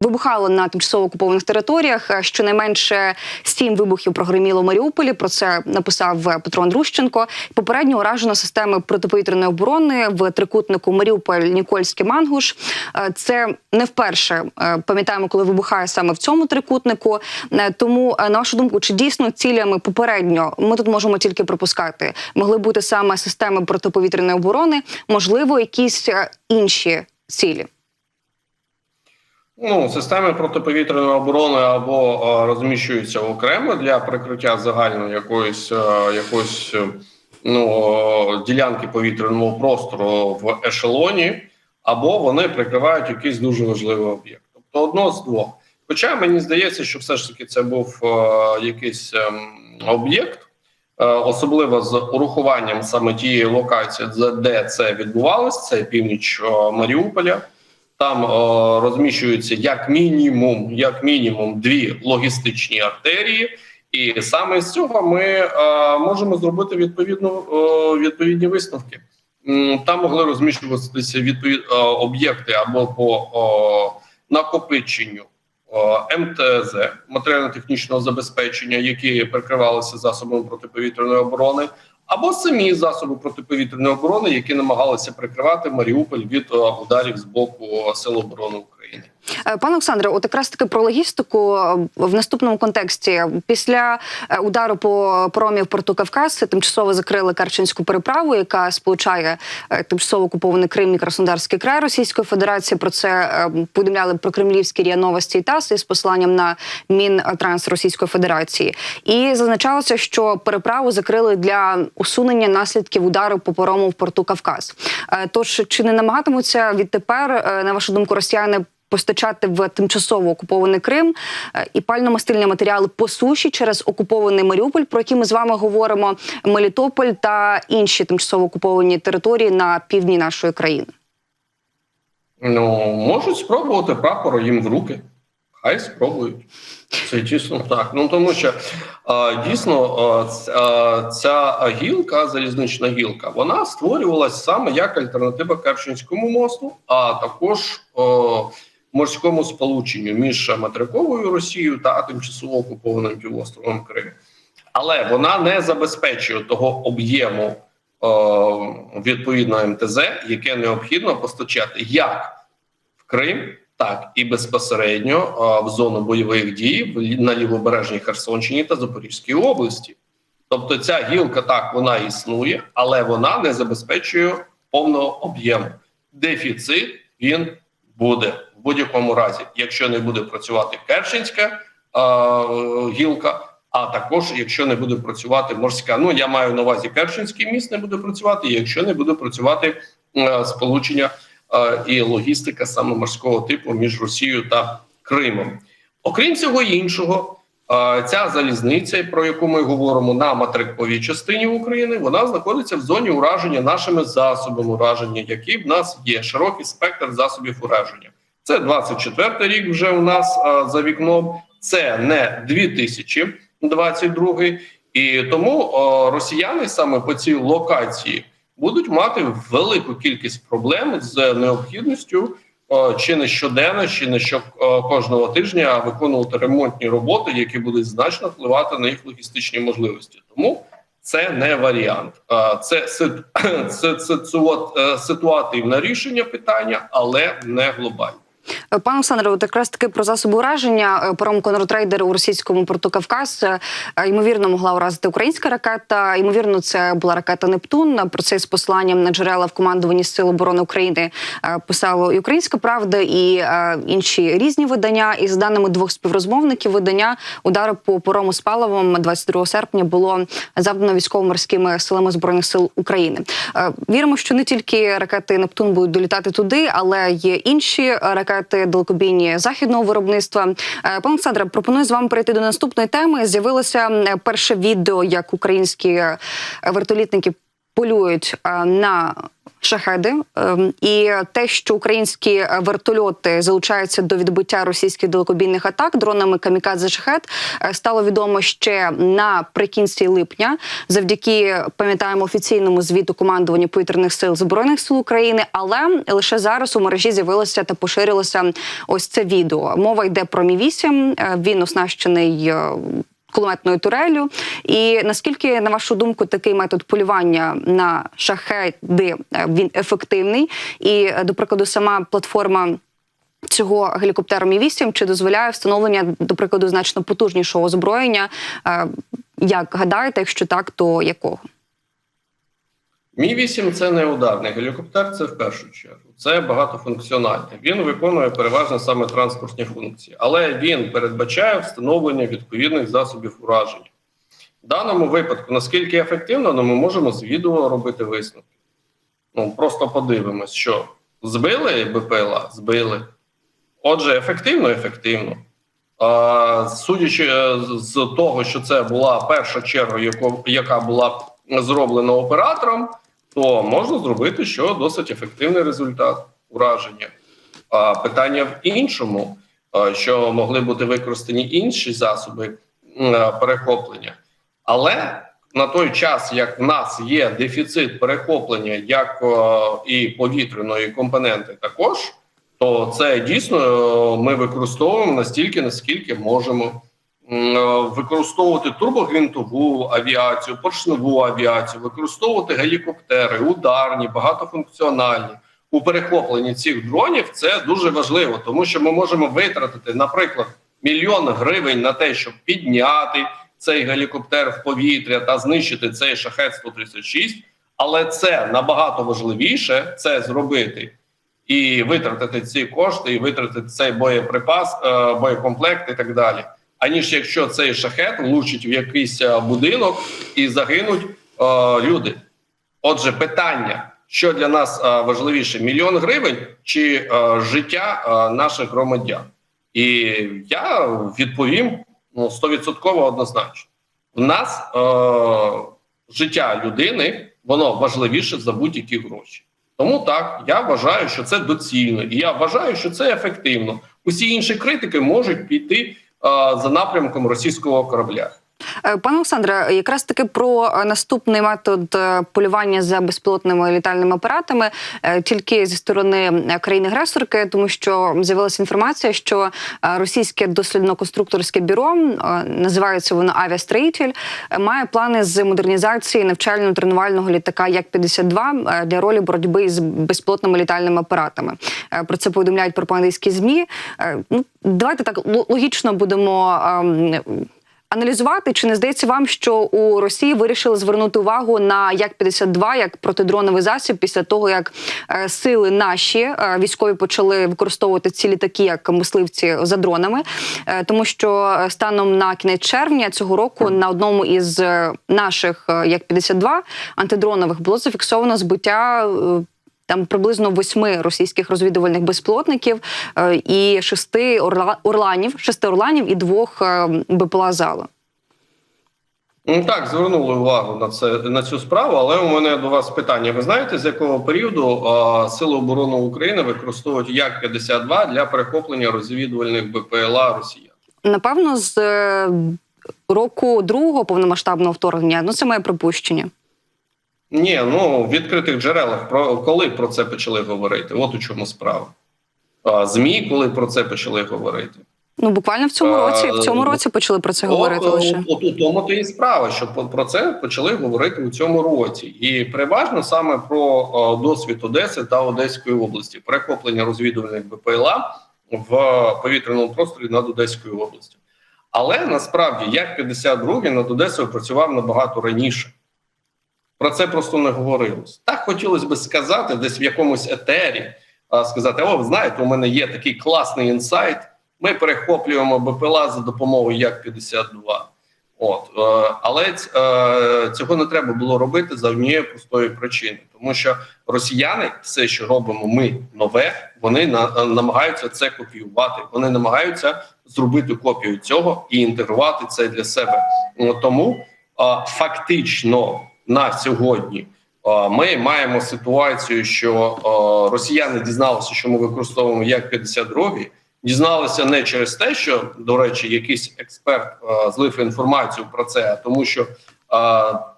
Вибухало на тимчасово окупованих територіях. Е, Щонайменше сім вибухів прогреміло в Маріуполі. Про це написав е, Петро Андрущенко. Попередньо уражено системи протиповітряної оборони в трикутнику Маріуполь, Нікольський Мангуш. Е, Це не вперше пам'ятаємо, коли вибухає саме в цьому трикутнику. Тому, на вашу думку, чи дійсно цілями попередньо ми тут можемо тільки пропускати, могли бути саме системи протиповітряної оборони, можливо, якісь інші цілі. Ну, системи протиповітряної оборони або е, розміщуються окремо для прикриття загальної якоїсь е, якоїсь е, ну, ділянки повітряного простору в ешелоні, або вони прикривають якийсь дуже важливий об'єкт. Тобто одно з двох. Хоча мені здається, що все ж таки це був якийсь ем, об'єкт, особливо з урахуванням саме тієї локації, де- це відбувалось, це північ Маріуполя. Там е, розміщуються як мінімум, як мінімум, дві логістичні артерії, і саме з цього ми е, можемо зробити відповідну е, відповідні висновки. Там могли розміщуватися відповід е, об'єкти або по е, накопиченню е, МТЗ матеріально-технічного забезпечення, які прикривалися засобами протиповітряної оборони, або самі засоби протиповітряної оборони, які намагалися прикривати Маріуполь від е, ударів з боку Сил оборони України. Е, Пане Олександре, от якраз таки про логістику е, в наступному контексті. Після е, удару по промі в порту Кавказ тимчасово закрили Керченську переправу, яка сполучає тимчасово окупований Крим і Краснодарський край Російської Федерації. Про це повідомляли про кремлівські РІА Новості і ТАСС із посиланням на Мінтранс Російської Федерації. І зазначалося, що переправу закрили для усунення наслідків удару по парому в порту Кавказ. Тож чи не намагатимуться відтепер, на вашу думку, росіяни? Постачати в тимчасово окупований Крим е, і пально-мастильні матеріали по суші через окупований Маріуполь, про які ми з вами говоримо, Мелітополь та інші тимчасово окуповані території на півдні нашої країни. Ну можуть спробувати прапор їм в руки. Хай спробують. Це дійсно так. Ну тому що е, дійсно е, ця гілка, залізнична гілка, вона створювалась саме як альтернатива Керченському мосту, а також е, морському сполученню між материковою Росією та тимчасово окупованим півостровом Крим. Але вона не забезпечує того об'єму е, відповідно МТЗ, яке необхідно постачати як в Крим, так і безпосередньо е, в зону бойових дій на лівобережній Херсонщині та Запорізькій області. Тобто ця гілка так вона існує, але вона не забезпечує повного об'єму. Дефіцит він буде будь-якому разі, якщо не буде працювати Керченська гілка. А також, якщо не буде працювати морська, ну я маю на увазі Керченський міст не буде працювати, якщо не буде працювати е, сполучення е, і логістика саме морського типу між Росією та Кримом. Окрім цього іншого, е, ця залізниця, про яку ми говоримо на материковій частині України, вона знаходиться в зоні ураження нашими засобами ураження, які в нас є широкий спектр засобів ураження. Це 24 рік вже у нас е, за вікном. Це не 2022, і тому е, росіяни саме по цій локації будуть мати велику кількість проблем з необхідністю е, чи не щоденно, чи не що е, кожного тижня виконувати ремонтні роботи, які будуть значно впливати на їх логістичні можливості. Тому це не варіант, Е, це це, це, це е, ситуативне рішення питання, але не глобальне. Пане Олександре, от якраз таки про засоби ураження е, паром конортрейдер у російському порту Кавказ е, ймовірно могла уразити українська ракета. Ймовірно, це була ракета Нептун. Про це з посиланням на джерела в командуванні Сил оборони України е, писало і Українська Правда, і інші різні видання. І за даними двох співрозмовників, видання удару по парому з паливом 22 серпня було завдано військово-морськими силами збройних сил України. Віримо, що не тільки ракети Нептун будуть долітати туди, але є інші ракети далекобійні західного виробництва. Е, Пане Олександре, пропоную з вами перейти до наступної теми. З'явилося перше відео, як українські е, вертолітники полюють е, на шахеди, Ем, і те, що українські е, вертольоти залучаються до відбиття російських далекобійних атак дронами камікадзе шахет, е, стало відомо ще наприкінці липня, завдяки пам'ятаємо офіційному звіту командування повітряних сил збройних сил України. Але лише зараз у мережі з'явилося та поширилося ось це відео. Мова йде про Мі 8 Він оснащений. Кулеметною турелю, і наскільки, на вашу думку, такий метод полювання на шахеди е, він ефективний? І е, до прикладу, сама платформа цього гелікоптера Мі 8 чи дозволяє встановлення, до прикладу, значно потужнішого озброєння? Е, Як гадаєте, якщо так, то якого? Мі 8 це не ударний гелікоптер, це в першу чергу. Це багатофункціональний. Він виконує переважно саме транспортні функції, але він передбачає встановлення відповідних засобів ураження. В даному випадку, наскільки ефективно, ну, ми можемо з відео робити висновки. Ну, просто подивимось, що збили БПЛА, збили. Отже, ефективно, ефективно. А, судячи е, з того, що це була перша черга, яка була зроблена оператором, то можна зробити що досить ефективний результат ураження. А питання в іншому, що могли бути використані інші засоби перехоплення. Але на той час, як в нас є дефіцит перехоплення, як і повітряної компоненти, також то це дійсно ми використовуємо настільки, наскільки можемо. Е, Використовувати турбогвинтову авіацію, поршневу авіацію, використовувати гелікоптери, ударні, багатофункціональні у перехопленні цих дронів. Це дуже важливо, тому що ми можемо витратити, наприклад, мільйон гривень на те, щоб підняти цей гелікоптер в повітря та знищити цей шахет 136 але це набагато важливіше це зробити і витратити ці кошти, і витратити цей боєприпас, е, боєкомплект і так далі. Аніж якщо цей шахет влучить в якийсь е, будинок і загинуть е, люди. Отже, питання, що для нас е, важливіше: мільйон гривень чи е, життя е, наших громадян? І я відповім ну, 100% однозначно. В нас е, життя людини воно важливіше за будь-які гроші. Тому так я вважаю, що це доцільно, і я вважаю, що це ефективно. Усі інші критики можуть піти за напрямком російського корабля. Е, Пане Олександре, якраз таки про е, наступний метод е, полювання за безпілотними літальними апаратами тільки зі сторони країни-агресорки, тому що з'явилася інформація, що російське дослідно-конструкторське бюро називається воно Авіастрейтіль, е, має плани з модернізації навчально-тренувального літака Як-52 е, для ролі боротьби з безпілотними літальними апаратами. Про це повідомляють пропагандистські змі. Ну давайте так логічно будемо. Аналізувати чи не здається вам, що у Росії вирішили звернути увагу на як 52 як протидроновий засіб після того, як е, сили наші е, військові почали використовувати ці літаки як мисливці за дронами, Е, тому що станом на кінець червня цього року на одному із наших як 52 антидронових було зафіксовано збиття. Там приблизно восьми російських розвідувальних безпілотників е, і шести орла, орланів, шести орланів і двох е, БПЛА залу. Ну так, звернули увагу на це на цю справу, але у мене до вас питання. Ви знаєте, з якого періоду а, Сили оборони України використовують як 52 для перехоплення розвідувальних БПЛА Росіян? Напевно, з е, року другого повномасштабного вторгнення. Ну, це моє припущення. Ні, ну в відкритих джерелах про коли про це почали говорити? От у чому справа. А, ЗМІ, коли про це почали говорити. Ну, буквально в цьому році, в цьому році почали про це говорити От, лише. От у тому то і справа, що про це почали говорити у цьому році, і переважно саме про досвід Одеси та Одеської області, перехоплення розвідувальних БПЛА в повітряному просторі над Одеською областю. Але насправді як 52 над Одесою працював набагато раніше. Про це просто не говорилось. Так хотілося б сказати, десь в якомусь етері, сказати: О, знаєте, у мене є такий класний інсайт. Ми перехоплюємо БПЛА за допомогою Як-52. От е, але е, цього не треба було робити за однієї простої причини, тому що росіяни, все, що робимо ми нове, вони е, намагаються це копіювати. Вони намагаються зробити копію цього і інтегрувати це для себе. Тому фактично на сьогодні Ми маємо ситуацію, що росіяни дізналися, що ми використовуємо як 52 Дізналися не через те, що до речі, якийсь експерт злив інформацію про це, а тому що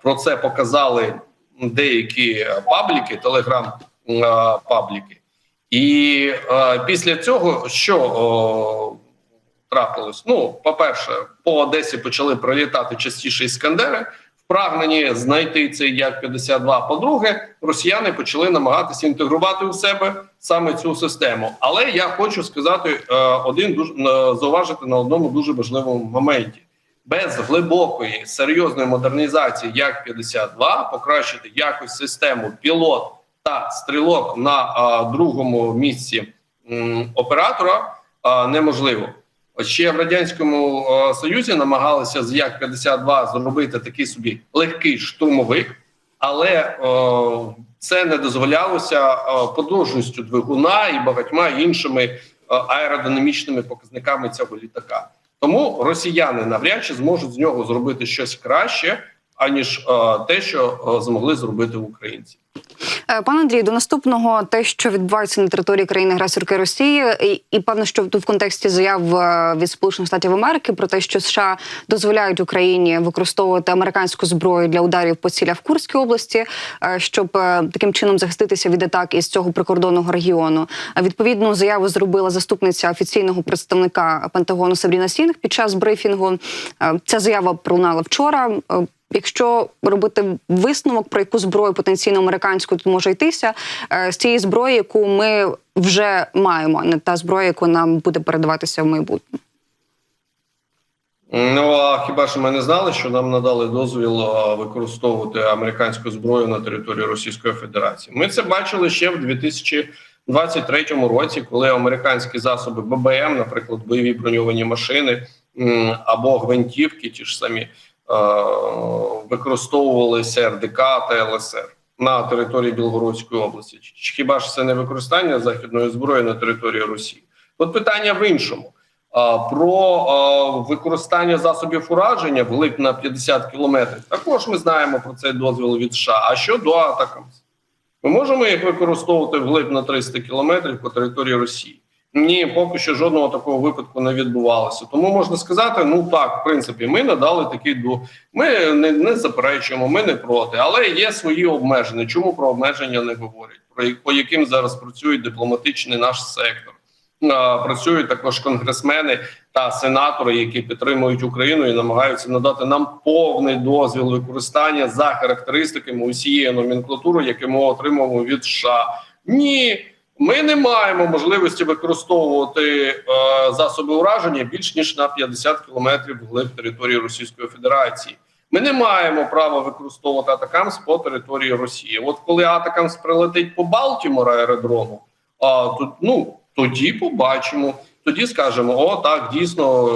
про це показали деякі пабліки, телеграм е, пабліки. І е, після цього що о, трапилось? Ну, по-перше, по Одесі почали прилітати частіше іскандери, прагненні знайти цей як 52 По-друге, росіяни почали намагатися інтегрувати у себе саме цю систему. Але я хочу сказати е, один дуже е, зауважити на одному дуже важливому моменті. Без глибокої серйозної модернізації як 52 покращити якось систему пілот та стрілок на а, другому місці оператора неможливо. Ще в радянському союзі намагалися з як 52 зробити такий собі легкий штурмовик, але о, це не дозволялося о, подовжністю двигуна і багатьма іншими аеродинамічними показниками цього літака. Тому росіяни навряд чи зможуть з нього зробити щось краще, аніж те, що змогли зробити українці. Е, Пане Андрію, до наступного те, що відбувається на території країни агресорки Росії, і, і певно, що тут в контексті заяв е, від Сполучених Штатів Америки про те, що США дозволяють Україні використовувати американську зброю для ударів по цілях в Курській області, е, щоб е, таким чином захиститися від атак із цього прикордонного регіону. Відповідну заяву зробила заступниця офіційного представника Пентагону Сабріна Сінг під час брифінгу. Е, Ця заява пролунала вчора. Е, Якщо робити висновок про яку зброю потенційно американську тут може йтися, е, з цієї зброї, яку ми вже маємо, а не та зброя, яку нам буде передаватися в майбутньому. Ну а хіба що ми не знали, що нам надали дозвіл використовувати американську зброю на території Російської Федерації? Ми це бачили ще в 2023 році, коли американські засоби ББМ, наприклад, бойові броньовані машини або гвинтівки, ті ж самі, е, використовувалися РДК та ЛСР на території Білгородської області. Чи Хіба ж це не використання західної зброї на території Росії? Тут питання в іншому. Про використання засобів ураження вглиб на 50 кілометрів. Також ми знаємо про цей дозвіл від США. А що до атакамс? Ми можемо їх використовувати вглиб на 300 кілометрів по території Росії. Ні, поки що жодного такого випадку не відбувалося. Тому можна сказати, ну так, в принципі, ми надали такий до ми не, не заперечуємо, ми не проти, але є свої обмеження. Чому про обмеження не говорять? Про по яким зараз працює дипломатичний наш сектор? Працюють також конгресмени та сенатори, які підтримують Україну і намагаються надати нам повний дозвіл використання за характеристиками усієї номенклатури, яку ми отримуємо від США. Ні, ми не маємо можливості використовувати е, засоби ураження більш ніж на 50 кілометрів вглиб території Російської Федерації. Ми не маємо права використовувати атакамс по території Росії. От коли атакамс прилетить по Балтімор аеродрому, а тут ну тоді побачимо. Тоді скажемо: о, так дійсно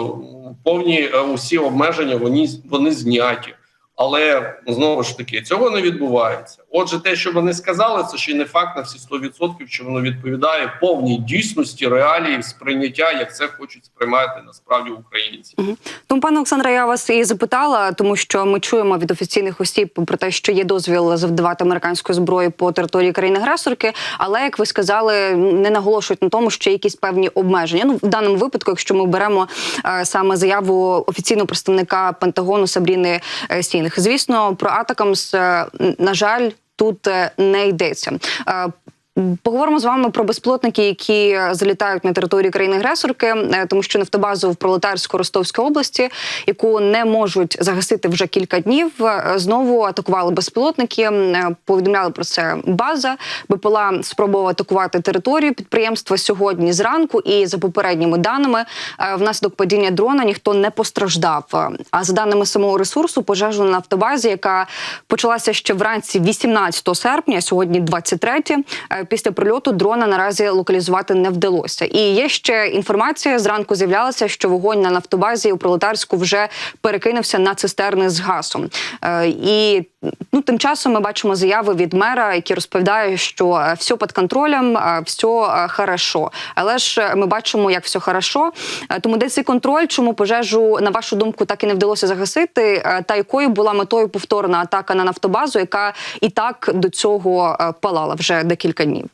повні е, усі обмеження вони, вони зняті. Але знову ж таки цього не відбувається. Отже, те, що вони сказали, це ще не факт на всі 100%, що воно відповідає повній дійсності, реалії сприйняття, як це хочуть сприймати насправді українці. Тому, пане Олександре, я вас і запитала, тому що ми чуємо від офіційних осіб про те, що є дозвіл завдавати американську зброю по території країни-агресорки. Але як ви сказали, не наголошують на тому, що є якісь певні обмеження. Ну в даному випадку, якщо ми беремо е, саме заяву офіційного представника Пентагону Сабріни е, Сінг, звісно, про Атакамс, е, на жаль, тут е, не йдеться. Поговоримо з вами про безпілотники, які залітають на територію країни-агресорки, е, тому що нафтобазу в Пролетарсько-Ростовській області, яку не можуть загасити вже кілька днів, е, знову атакували безпілотники. Е, Повідомляли про це база. БПЛА спробував атакувати територію підприємства сьогодні зранку. І за попередніми даними, внаслідок падіння дрона ніхто не постраждав. А за даними самого ресурсу, пожежу на нафтобазі, яка почалася ще вранці 18 серпня, сьогодні 23, е, Після прильоту дрона наразі локалізувати не вдалося. І є ще інформація. Зранку з'являлася, що вогонь на нафтобазі у пролетарську вже перекинувся на цистерни з газом. Е, І Ну, тим часом ми бачимо заяви від мера, які розповідає, що е, все під контролем, е, все хорошо. Але ж е, ми бачимо, як все хорошо. Тому де цей контроль, чому пожежу, на вашу думку, так і не вдалося загасити, та якою була метою повторна атака на нафтобазу, яка і так до цього палала вже декілька днів.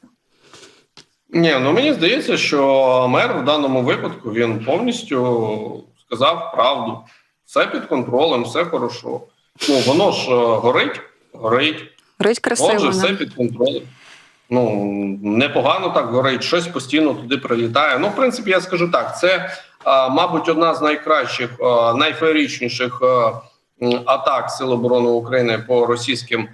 Ні, ну мені здається, що мер в даному випадку він повністю сказав правду. Все під контролем, все хорошо. Ну воно ж е, горить, горить. Горить красиво. Отже, все під контролем. Ну непогано так горить, щось постійно туди прилітає. Ну, в принципі, я скажу так: це, мабуть, одна з найкращих, а, найфеєричніших атак Сил оборони України по російським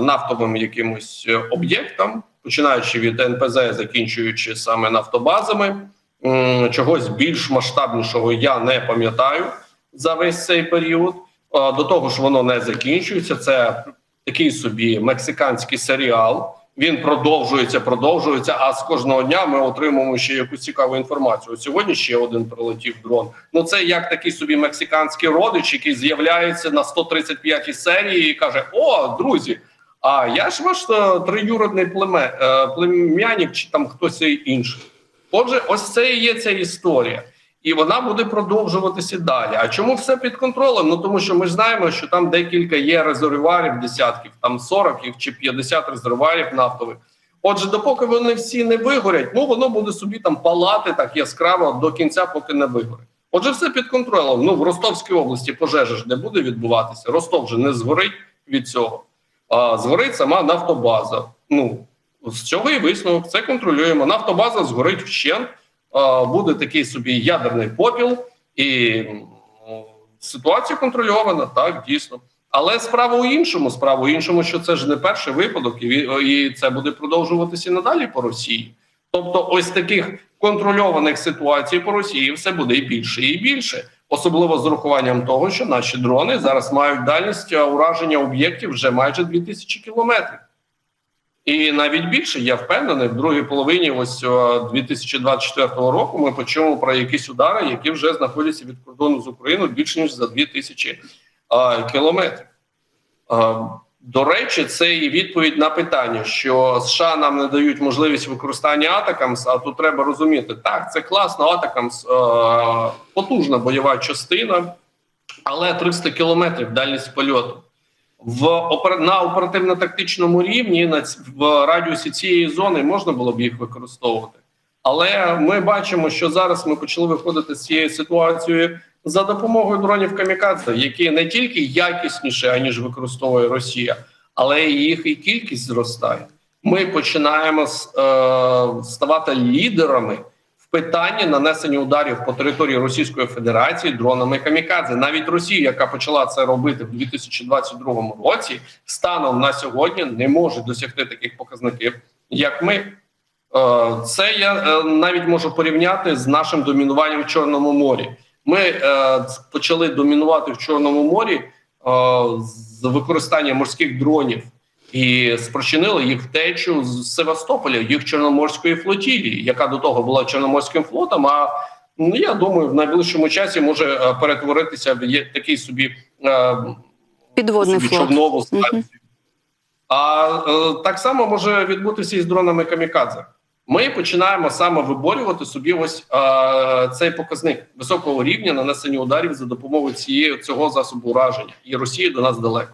нафтовим якимось е, об'єктам, починаючи від НПЗ, закінчуючи саме нафтобазами. Чогось більш масштабнішого я не пам'ятаю за весь цей період. До того ж, воно не закінчується. Це такий собі мексиканський серіал. Він продовжується, продовжується. А з кожного дня ми отримуємо ще якусь цікаву інформацію. Сьогодні ще один прилетів дрон. Ну це як такий собі мексиканський родич, який з'являється на 135-й серії і каже: О, друзі! А я ж ваш е, троюродний племе, е, племянник чи там хтось інший. Отже, ось це і є ця історія. І вона буде продовжуватися далі. А чому все під контролем? Ну тому що ми знаємо, що там декілька є резервуарів, десятків, там 40 їх чи 50 резервуарів нафтових. Отже, допоки вони всі не вигорять, ну воно буде собі там палати так яскраво до кінця, поки не вигорить. Отже, все під контролем. Ну в Ростовській області пожежа ж не буде відбуватися. Ростов же не згорить від цього. А згорить сама нафтобаза. Ну з цього і висновок. Це контролюємо. Нафтобаза згорить вщент. Буде такий собі ядерний попіл, і ситуація контрольована, так дійсно. Але справа у іншому, справа у іншому, що це ж не перший випадок, і, і це буде продовжуватися і надалі по Росії. Тобто, ось таких контрольованих ситуацій по Росії все буде і більше і більше, особливо з урахуванням того, що наші дрони зараз мають дальність е, ураження об'єктів вже майже 2000 кілометрів. І навіть більше я впевнений, в другій половині ось о, 2024 року ми почуємо про якісь удари, які вже знаходяться від кордону з Україною більше ніж за 2000 а, кілометрів. А, до речі, це і відповідь на питання, що США нам не дають можливість використання Атакамс. А тут треба розуміти, так це класно. Атакамс потужна бойова частина, але 300 кілометрів дальність польоту в на оперативно-тактичному рівні на в радіусі цієї зони можна було б їх використовувати. Але ми бачимо, що зараз ми почали виходити з цієї ситуації за допомогою дронів камікадзе, які не тільки якісніші, аніж використовує Росія, але їх і кількість зростає. Ми починаємо е, ставати лідерами в питанні нанесення ударів по території Російської Федерації дронами камікадзе. Навіть Росія, яка почала це робити в 2022 році, станом на сьогодні не може досягти таких показників, як ми. Е, Це я е, навіть можу порівняти з нашим домінуванням в Чорному морі. Ми е, почали домінувати в Чорному морі з використанням морських дронів і спричинили їх втечу з Севастополя, їх чорноморської флотілії, яка до того була чорноморським флотом. А ну я думаю, в найближчому часі може е, перетворитися в такий собі е, Підводний собі флот. човнову станцію. А е, так само може відбутися і з дронами камікадзе. Ми починаємо саме виборювати собі ось е, цей показник високого рівня нанесення ударів за допомогою цієї цього засобу ураження, і Росії до нас далеко.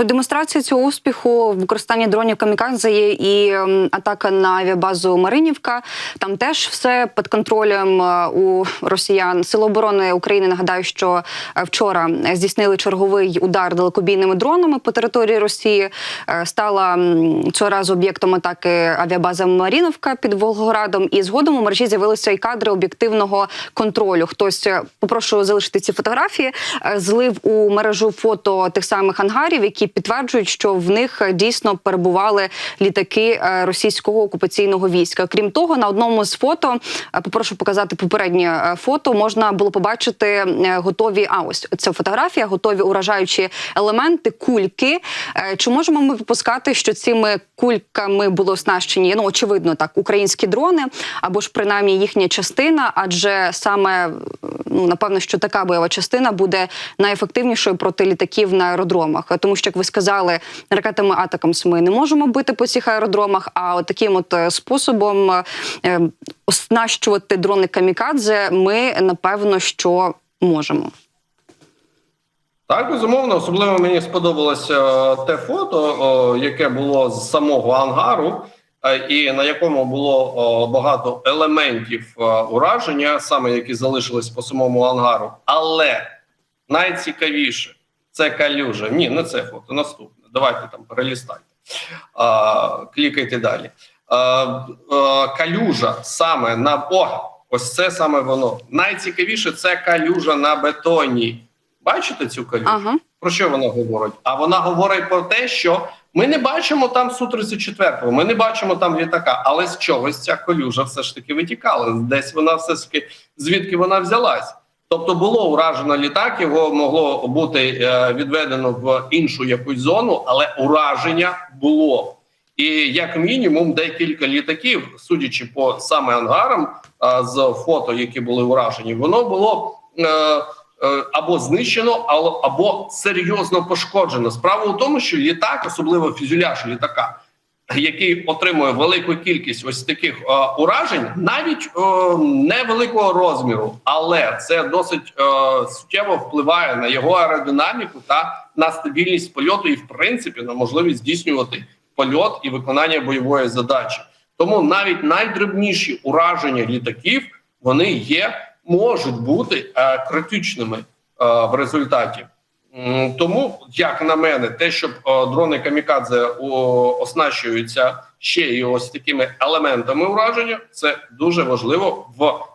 Ну, демонстрація цього успіху в використанні дронів камікадзе є і ем, атака на авіабазу Маринівка. Там теж все під контролем е, у росіян. Сили оборони України нагадаю, що е, вчора здійснили черговий удар далекобійними дронами по території Росії. Е, Стала цього разу об'єктом атаки авіабаза Маріновка під Волгоградом. І згодом у мережі з'явилися і кадри об'єктивного контролю. Хтось попрошу залишити ці фотографії. Злив у мережу фото тих самих ангарів, які підтверджують, що в них е, дійсно перебували літаки е, російського окупаційного війська. Крім того, на одному з фото е, попрошу показати попереднє фото. Можна було побачити готові. А ось ця фотографія, готові уражаючі елементи, кульки. Чи можемо ми випускати, що цими кульками були оснащені? Ну очевидно, так українські дрони або ж принаймні їхня частина, адже саме ну напевно, що така бойова частина буде найефективнішою проти літаків на аеродромах, тому що як ви сказали, ракетами Атакамс ми не можемо бити по цих аеродромах. А от таким от е, способом е, оснащувати дрони камікадзе ми напевно що можемо. Так, безумовно, особливо мені сподобалося е, те фото, яке було з самого ангару, е, і на якому було багато елементів е, ураження, саме які залишились по самому ангару. Але найцікавіше це калюжа. Ні, не це фото. Наступне. Давайте там перелістайте. А, клікайте далі. А, а, калюжа саме на о, ось це саме воно. Найцікавіше це калюжа на бетоні. Бачите цю калюжу? Ага. Про що вона говорить? А вона говорить про те, що ми не бачимо там су 34 ми не бачимо там літака, але з чогось ця колюжа все ж таки витікала. Десь вона все ж таки звідки вона взялась. Тобто було уражено літак, його могло бути е, відведено в іншу якусь зону, але ураження було. І як мінімум декілька літаків, судячи по саме ангарам е, з фото, які були уражені, воно було. Е, або знищено, або серйозно пошкоджено. Справа у тому, що літак, особливо фюзеляж літака, який отримує велику кількість ось таких е, уражень, навіть е, невеликого розміру, але це досить е, суттєво впливає на його аеродинаміку та на стабільність польоту, і в принципі на можливість здійснювати польот і виконання бойової задачі. Тому навіть найдрібніші ураження літаків вони є можуть бути е, критичними е, в результаті. Тому, як на мене, те, щоб е, дрони камікадзе оснащуються ще й ось такими елементами ураження, це дуже важливо в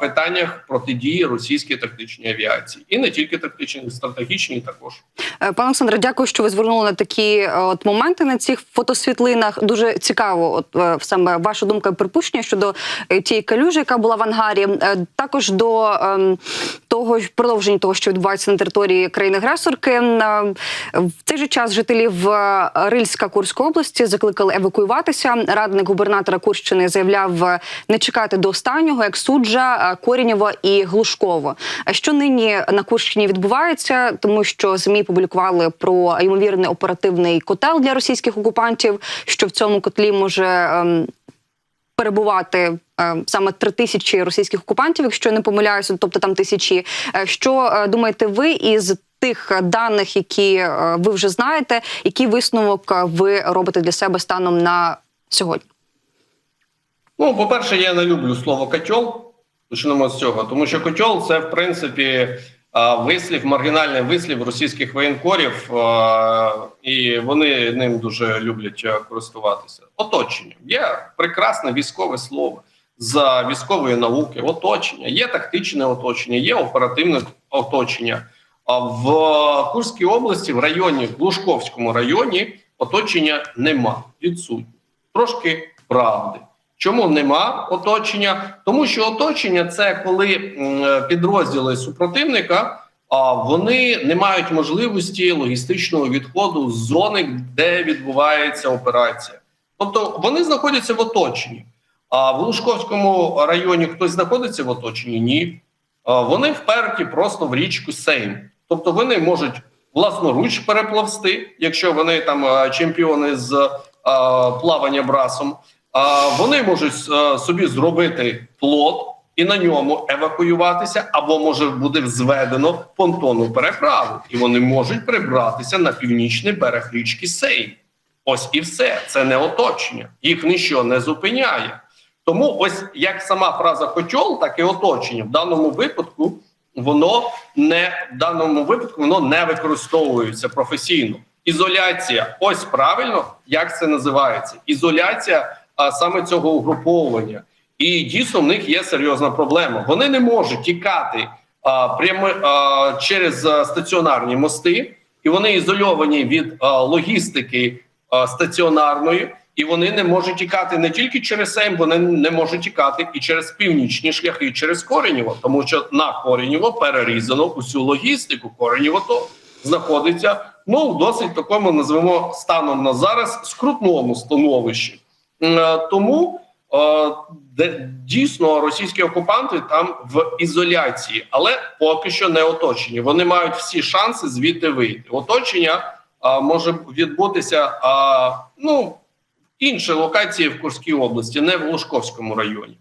питаннях протидії російській тактичній авіації, і не тільки тактичній, стратегічній також. Е, Пане Олександре, дякую, що ви звернули на такі е, от моменти на цих фотосвітлинах. Дуже цікаво, от е, саме ваша думка і припущення щодо е, тієї калюжі, яка була в ангарі. Е, Також до ем, того ж продовження того, що відбувається на території країни-агресорки. Е, В цей же час жителів е, Рильська Курської області закликали евакуюватися. Радник губернатора Курщини заявляв е, не чекати до останнього, як суджа, е, Корінєва і Глушково. А Що нині на Курщині відбувається, тому що ЗМІ публікували про ймовірний оперативний котел для російських окупантів, що в цьому котлі може. ем, Перебувати е, саме три тисячі російських окупантів, якщо не помиляюся, тобто там тисячі. Е, Що е, думаєте ви із тих даних, які е, ви вже знаєте, який висновок е, ви робите для себе станом на сьогодні? Ну, по-перше, я не люблю слово котел. Почнемо з цього, тому що котел це в принципі вислів, маргінальний вислів російських воєнкорів, і вони ним дуже люблять користуватися. Оточення є прекрасне військове слово з військової науки. Оточення, є тактичне оточення, є оперативне оточення. А в Курській області, в районі, в Глушковському районі, оточення нема, відсутнє. Трошки правди. Чому нема оточення? Тому що оточення це коли підрозділи супротивника, а вони не мають можливості логістичного відходу з зони, де відбувається операція. Тобто вони знаходяться в оточенні. А в Лужковському районі хтось знаходиться в оточенні? Ні. А Вони вперті просто в річку Сейм. Тобто вони можуть власноруч перепливсти, якщо вони там чемпіони з е, плавання брасом. Вони можуть е, собі зробити плот і на ньому евакуюватися, або може буде зведено понтонну переправу, і вони можуть прибратися на північний берег річки Сей. Ось і все. Це не оточення. Їх нічого не зупиняє. Тому, ось як сама фраза котел, так і оточення в даному випадку воно не в даному випадку воно не використовується професійно. Ізоляція, ось правильно, як це називається. Ізоляція а, саме цього угруповування. І дійсно в них є серйозна проблема. Вони не можуть тікати а, прямо а, через а, стаціонарні мости, і вони ізольовані від а, логістики а, стаціонарної, і вони не можуть тікати не тільки через Сейм, вони не можуть тікати і через північні шляхи, і через Коренєво, тому що на Коренєво перерізано усю логістику. Коренєво то знаходиться ну в досить такому називаємо станом на зараз скрутному становищі. Е, Тому е, де дійсно російські окупанти там в ізоляції, але поки що не оточені. Вони мають всі шанси звідти вийти. Оточення а, може відбутися а, ну в іншій локації в Курській області, не в Лужковському районі.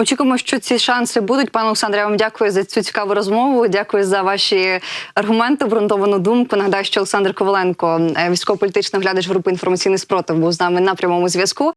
Очікуємо, що ці шанси будуть. Пане Олександре, я вам дякую за цю цікаву розмову. Дякую за ваші аргументи, обґрунтовану думку. Нагадаю, що Олександр Коваленко, е, військово-політичний оглядач групи інформаційний спротив, був з нами на прямому зв'язку.